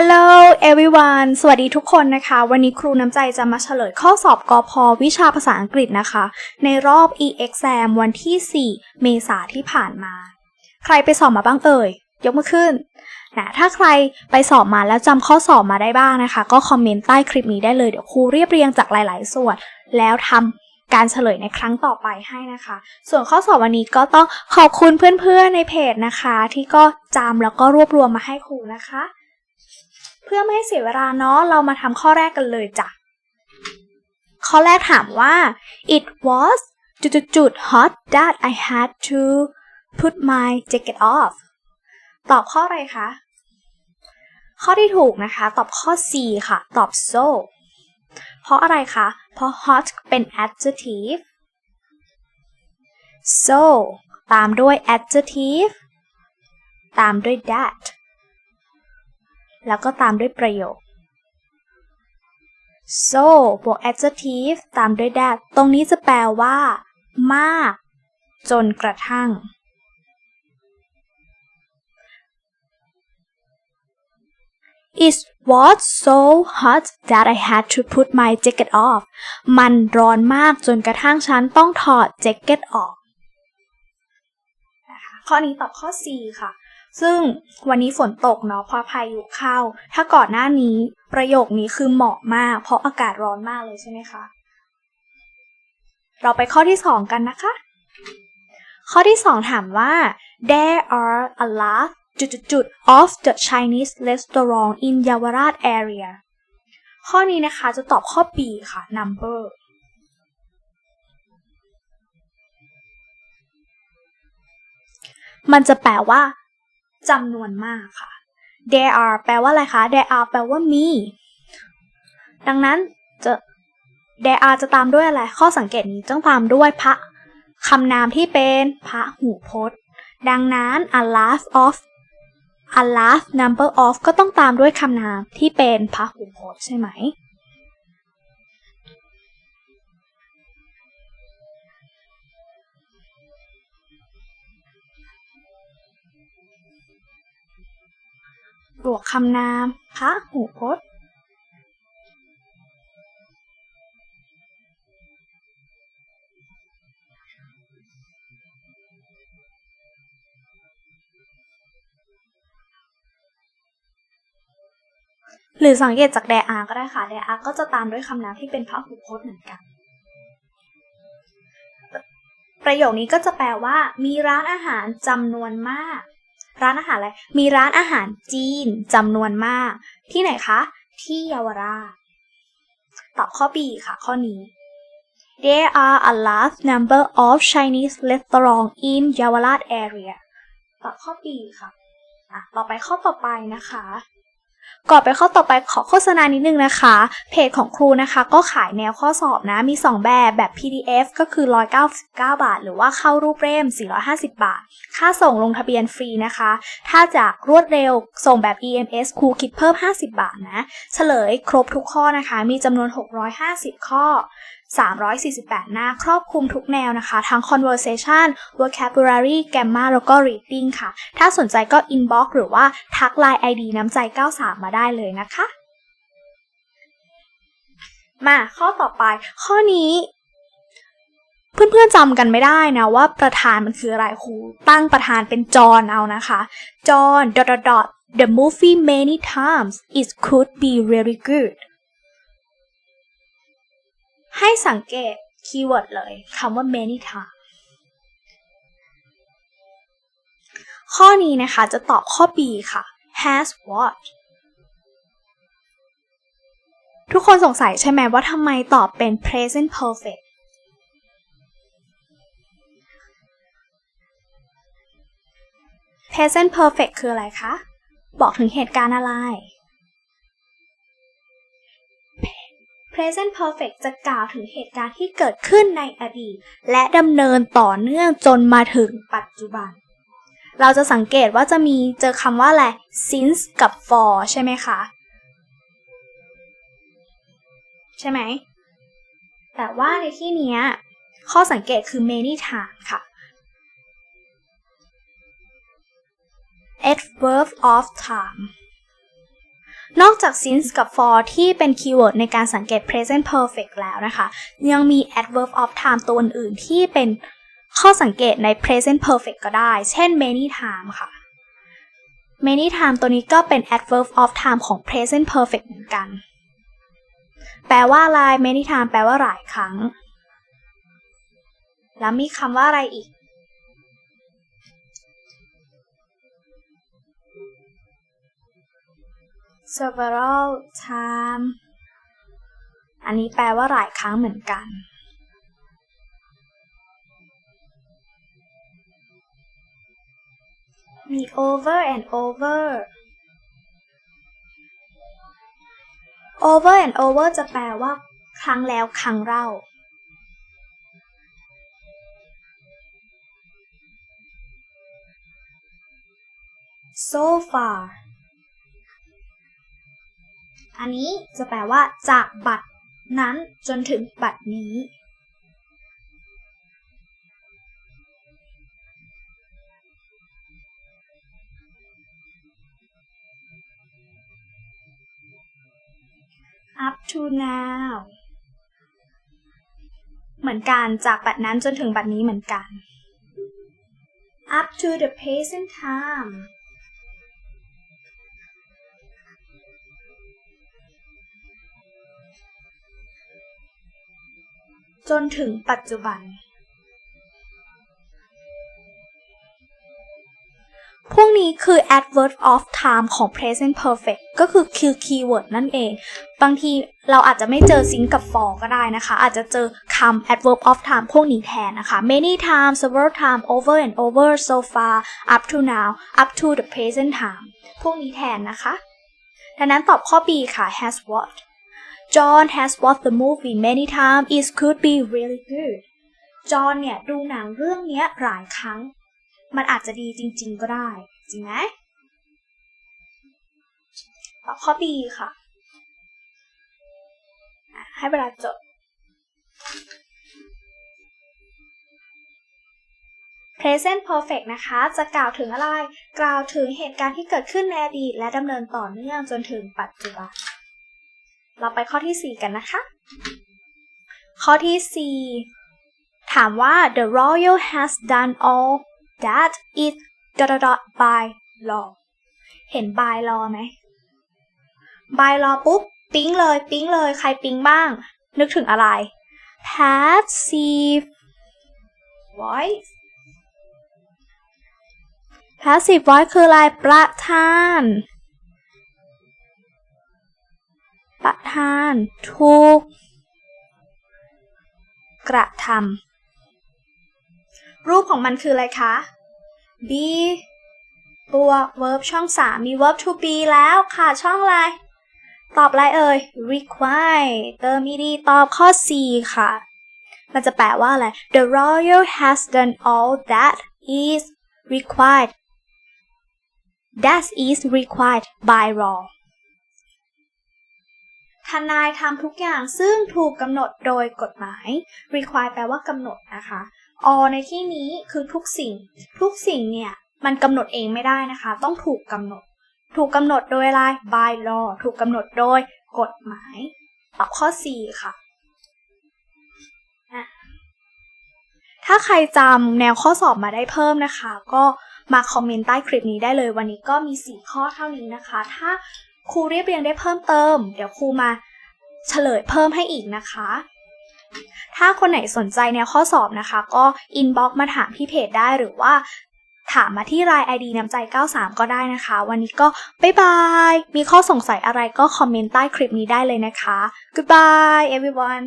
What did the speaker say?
Hello everyone สวัสดีทุกคนนะคะ วันนี้ครูน้ำใจจะมาเฉลยข้อสอบกอพอวิชาภาษาอังกฤษนะคะ ในรอบ e-exam วันที่ 4 เมษาที่ผ่านมา ใครไปสอบมาบ้างเอ่ย ยกมือขึ้นนะถ้าใครไปสอบมาแล้วจำข้อสอบมาได้บ้างนะคะ ก็คอมเมนต์ใต้คลิปนี้ได้เลย เดี๋ยวครูเรียบเรียงจากหลาย ๆ ส่วน แล้วทำการเฉลยในครั้งต่อไปให้นะคะ ส่วนข้อสอบวันนี้ก็ต้องขอบคุณเพื่อนๆในเพจนะคะ ที่ก็จำแล้วก็รวบรวมมาให้ครูนะคะ เพื่อไม่ให้เสียเวลาเนาะเรามาทำข้อแรกกันเลยจ้ะ ข้อแรกถามว่า it was จุดจุดๆ hot that I had to put my jacket off ตอบข้ออะไรคะ ข้อที่ถูกนะคะ ตอบข้อ C ค่ะ ตอบ so เพราะอะไรคะ เพราะ hot เป็น adjective so ตามด้วย adjective ตามด้วย that แล้วก็ตามด้วยประโยค so บวก adjective ตามด้วย that ตรงนี้จะแปลว่า มาก จนกระทั่ง It was so hot that I had to put my jacket off มันร้อนมากจนกระทั่งฉันต้องถอดแจ็คเก็ตออก ข้อนี้ตอบข้อ C ค่ะ ซึ่งวันนี้ฝนตกเนาะเพราะพายุเข้า ถ้าก่อนหน้านี้ประโยคนี้คือเหมาะมาก เพราะอากาศร้อนมากเลยใช่ไหมคะ เราไปข้อที่สองกันนะคะ ข้อที่สองถามว่า there are a lot จุดๆ of the Chinese restaurant in Yawarat area ข้อนี้นะคะจะตอบข้อ B ค่ะ number มันจะแปลว่า จำนวนมากค่ะ there are แปลว่าอะไรคะ there are แปลว่ามี ดังนั้นจะ there are จะตามด้วยอะไร ข้อสังเกตนี้ต้องตามด้วยพระคำนามที่เป็นพระหูพจน์ ดังนั้น a lot of a large number of ก็ต้องตามด้วยคำนามที่เป็นพระหูพจน์ใช่ไหม บวกคำนาม พระหูพจน์หรือสังเกตจากแดอาก็ได้ค่ะ แดอาก็จะตามด้วยคำนามที่เป็นพหูพจน์เหมือนกัน ประโยคนี้ก็จะแปลว่า มีร้านอาหารจำนวนมาก ร้านอาหารอะไร มีร้านอาหารจีนจำนวนมาก ที่ไหนคะ ที่เยาวราช ตอบข้อ B ค่ะ ข้อนี้ There are a large number of Chinese restaurants in Yawarat area ตอบข้อ B ค่ะอะ ต่อไปข้อต่อไปนะคะ ก่อนไปข้อต่อไปขอโฆษณานิดนึงนะคะ เพจของครูนะคะก็ขายแนวข้อสอบนะ มี 2 แบบแบบ PDF ก็คือ 199 บาท หรือว่าเข้ารูปเล่ม 450 บาท ค่าส่งลงทะเบียนฟรีนะคะ ถ้าจากรวดเร็วส่งแบบ EMS ครูคิดเพิ่ม 50 บาทนะ เฉลยครบทุกข้อนะคะ มีจำนวน 650 ข้อ 348 หน้า ครอบคลุมทุกแนวนะคะ ทั้ง conversation vocabulary grammar แล้วก็ reading ค่ะ ถ้าสนใจก็ inbox หรือว่าทัก line ID น้ำใจ 93 มาได้เลยนะคะ มาข้อต่อไป ข้อนี้ เพื่อนๆจำกันไม่ได้นะว่าประธานมันคืออะไรครูตั้งประธานเป็นจอนเอานะคะ จอน dot dot dot the movie many times it could be really good ให้สังเกตคีย์เวิร์ดเลยคำว่า many time ข้อนี้นะคะจะตอบข้อ B ค่ะ has watched ทุกคนสงสัยใช่ไหมว่าทำไมตอบเป็น present perfect present perfect คืออะไรคะ บอกถึงเหตุการณ์อะไร present perfect จะกล่าวถึงเหตุการณ์ที่เกิดขึ้นในอดีต และดำเนินต่อเนื่องจนมาถึงปัจจุบัน เราจะสังเกตว่าจะมีเจอคำว่าอะไร since กับ for ใช่ไหมคะ ใช่ไหม แต่ว่าในที่นี้ข้อสังเกตคือ many time ค่ะ adverb of time นอกจาก since กับ for ที่เป็นคีย์เวิร์ดในการสังเกต present perfect แล้วนะคะ ยังมี adverb of time ตัวอื่นๆที่เป็นข้อสังเกตใน present perfect ก็ได้ เช่น many time ค่ะ many time ตัวนี้ก็เป็น adverb of time ของ present perfect เหมือนกัน แปลว่าอะไร many time แปลว่าหลายครั้ง แล้วมีคำว่าอะไรอีก several time อันนี้แปลว่าหลายครั้งเหมือนกัน มี over and over over and over จะแปลว่า ครั้งแล้วครั้งเล่า so far อันนี้จะแปลว่า จากบัตรนั้นจนถึงบัตรนี้ up to now เหมือนกันจากบัตรนั้นจนถึงบัตรนี้เหมือนกัน up to the present time จนถึงปัจจุบัน พวกนี้คือ adverb of time ของ present perfect ก็คือคือ keyword นั่นเอง บางทีเราอาจจะไม่เจอ sing กับ for ก็ได้นะคะ อาจจะเจอคำ adverb of time พวกนี้แทนนะคะ many times several times over and over so far up to now up to the present time พวกนี้แทนนะคะ ดังนั้นตอบข้อ B ค่ะ has watched John has watched the movie many times it could be really good John เนี่ยดูหนังเรื่องนี้หลายครั้ง มันอาจจะดีจริง ๆ ก็ได้ จริงไหมตอบข้อ B ค่ะ ให้เวลาจด present perfect นะคะ จะกล่าวถึงอะไร กล่าวถึงเหตุการณ์ที่เกิดขึ้นในอดีตและดำเนินต่อเนื่องจนถึงปัจจุบัน เราไปข้อที่ 4 กันนะคะ ข้อที่ 4 ถามว่า the royal has done all that is dot dot dot by law เห็น by law ไหม by law ปุ๊บ ปิ๊งเลย ปิ๊งเลย ใครปิ๊งบ้าง นึกถึงอะไร passive voice passive voice คืออะไรประธาน ประธาน ถูก กระทำรูปของมันคืออะไรคะ be บวก verb ช่อง3มี verb to be แล้วค่ะช่องอะไร ตอบอะไรเอ่ย require เติม ed ตอบข้อ C ค่ะ มันจะแปลว่าอะไร The royal has done all that is required that is required by law ทนายทำทุกอย่างซึ่งถูกกำหนดโดยกฎหมาย require แปลว่ากำหนดนะคะ all ในที่นี้คือทุกสิ่ง ทุกสิ่งเนี่ย มันกำหนดเองไม่ได้นะคะ ต้องถูกกำหนด ถูกกำหนดโดยอะไร by law ถูกกำหนดโดยกฎหมายตอบข้อ 4 ค่ะ ถ้าใครจำแนวข้อสอบมาได้เพิ่มนะคะ ก็มาคอมเมนต์ใต้คลิปนี้ได้เลย วันนี้ก็มี 4 ข้อเท่านี้นะคะ ถ้า ครูเรียบเรียงได้เพิ่มเติม เดี๋ยวครูมาเฉลยเพิ่มให้อีกนะคะ ถ้าคนไหนสนใจแนวข้อสอบนะคะ ก็อินบ็อกมาถามที่เพจได้หรือว่า ถามมาที่ไลน์ ID น้ำใจ 93 ก็ได้นะคะ วันนี้ก็บ๊ายบาย มีข้อสงสัยอะไรก็คอมเมนต์ใต้คลิปนี้ได้เลยนะคะ goodbye everyone